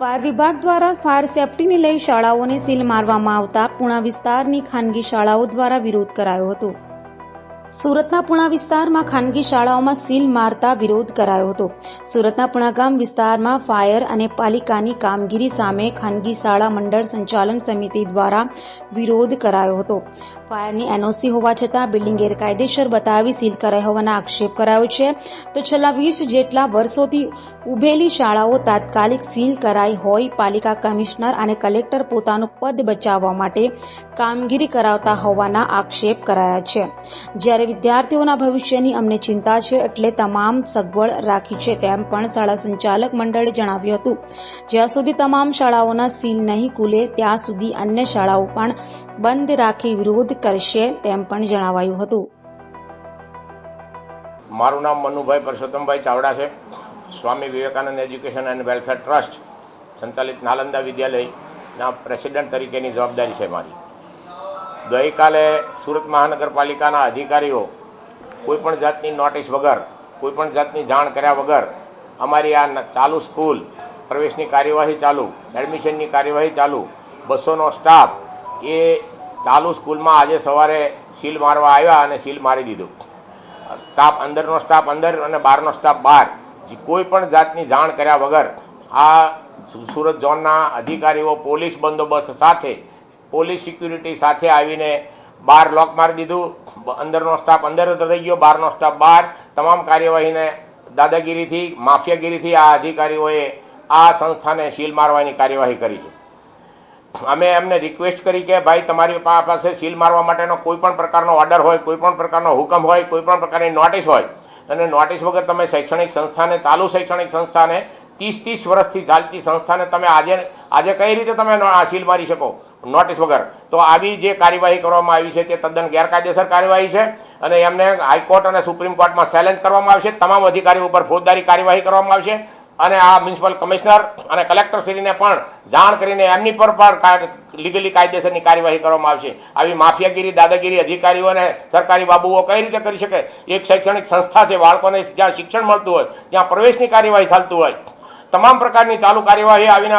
Fire વિભાગ દ્વારા fire સેફટીને લઈ શાળાઓને સીલ મારવામાં આવતા પુણા વિસ્તારની ખાનગી શાળાઓ દ્વારા વિરોધ કરાયો હતો. સુરતના પુણા વિસ્તારમાં ખાનગી શાળાઓમાં સીલ મારતા વિરોધ કરાયો હતો. સુરતના પુણાગામ વિસ્તારમાં ફાયર અને પાલિકાની કામગીરી સામે ખાનગી શાળા મંડળ સંચાલન સમિતિ દ્વારા વિરોધ કરાયો હતો. ફાયરની એનઓસી હોવા છતાં બિલ્ડિંગ ગેરકાયદેસર બતાવી સીલ કરાઈ હોવાના આક્ષેપ કરાયો છે. તો છેલ્લા વીસ જેટલા વર્ષોથી ઉભેલી શાળાઓ તાત્કાલિક સીલ કરાઈ હોય પાલિકા કમિશનર અને કલેક્ટર પોતાનું પદ બચાવવા માટે કામગીરી કરાવતા હોવાના આક્ષેપ કરાયા છે. જ્યારે વિદ્યાર્થીઓના ભવિષ્યની અમને ચિંતા છે એટલે તમામ સગવડ રાખી છે તેમ પણ શાળા સંચાલક મંડળે જણાવ્યું હતું. જ્યાં સુધી તમામ શાળાઓના સીલ નહીં ખુલે, ત્યાં સુધી અન્ય શાળાઓ પણ બંધ રાખી વિરોધ કરશે તેમ પણ જણાવાયું હતું. મારું નામ મનુભાઈ પરસોત્તમભાઈ ચાવડા છે. Swami Vivekananda education and welfare trust સંચાલિત નાલંદા વિદ્યાલયના પ્રેસિડેન્ટ તરીકેની જવાબદારી છે મારી. ગઈકાલે સુરત મહાનગરપાલિકાના અધિકારીઓ કોઈપણ જાતની નોટિસ વગર, કોઈપણ જાતની જાણ કર્યા વગર અમારી આ ચાલુ સ્કૂલ પ્રવેશની કાર્યવાહી ચાલુ, એડમિશનની કાર્યવાહી ચાલુ, બસોનો સ્ટાફ એ ચાલુ સ્કૂલમાં આજે સવારે સીલ મારવા આવ્યા અને સીલ મારી દીધું. સ્ટાફ અંદરનો સ્ટાફ અંદર અને બહારનો સ્ટાફ બહાર કોઈ પણ જાતની જાણ કર્યા વગર આ સુરત ઝોનના અધિકારીઓ, પોલીસ બંદોબસ્ત સાથે પોલીસ સિક્યુરિટી સાથે આવીને બહાર લોક મારી દીધું. અંદરનો સ્ટાફ અંદર રહી ગયો. બહારનો સ્ટાફ બહાર. તમામ કાર્યવાહીને દાદાગીરીથી, માફિયાગીરીથી આ અધિકારીઓએ આ સંસ્થાને સીલ મારવાની કાર્યવાહી કરી છે. અમે એમને રિક્વેસ્ટ કરી કે ભાઈ, તમારી પાસે સીલ મારવા માટેનો કોઈ પણ પ્રકારનો ઓર્ડર હોય કોઈ પણ પ્રકારનો હુકમ હોય કોઈ પણ પ્રકારની નોટિસ હોય, અને નોટિસ વગર તમે શૈક્ષણિક સંસ્થાને, ચાલુ શૈક્ષણિક સંસ્થાને ત્રીસ ત્રીસ વર્ષથી ચાલતી સંસ્થાને તમે આજે આજે કઈ રીતે તમે આ સીલ મારી શકો? નોટિસ વગર. તો આવી જે કાર્યવાહી કરવામાં આવી છે તે તદ્દન ગેરકાયદેસર કાર્યવાહી છે અને એમને હાઈકોર્ટ અને સુપ્રીમ કોર્ટમાં ચેલેન્જ કરવામાં આવશે. તમામ અધિકારીઓ ઉપર ફોજદારી કાર્યવાહી કરવામાં આવશે. અને આ મ્યુનિસિપલ કમિશનર અને કલેક્ટરશ્રીને પણ જાણ કરીને એમની પર પણ લીગલી કાયદેસરની કાર્યવાહી કરવામાં આવશે. આવી માફિયાગીરી, દાદાગીરી અધિકારીઓ અને સરકારી બાબુઓ કઈ રીતે કરી શકે? એક શૈક્ષણિક સંસ્થા છે, બાળકોને જ્યાં શિક્ષણ મળતું હોય, ત્યાં પ્રવેશની કાર્યવાહી ચાલતું હોય. તમામ પ્રકારની ચાલુ કાર્યવાહી આવીને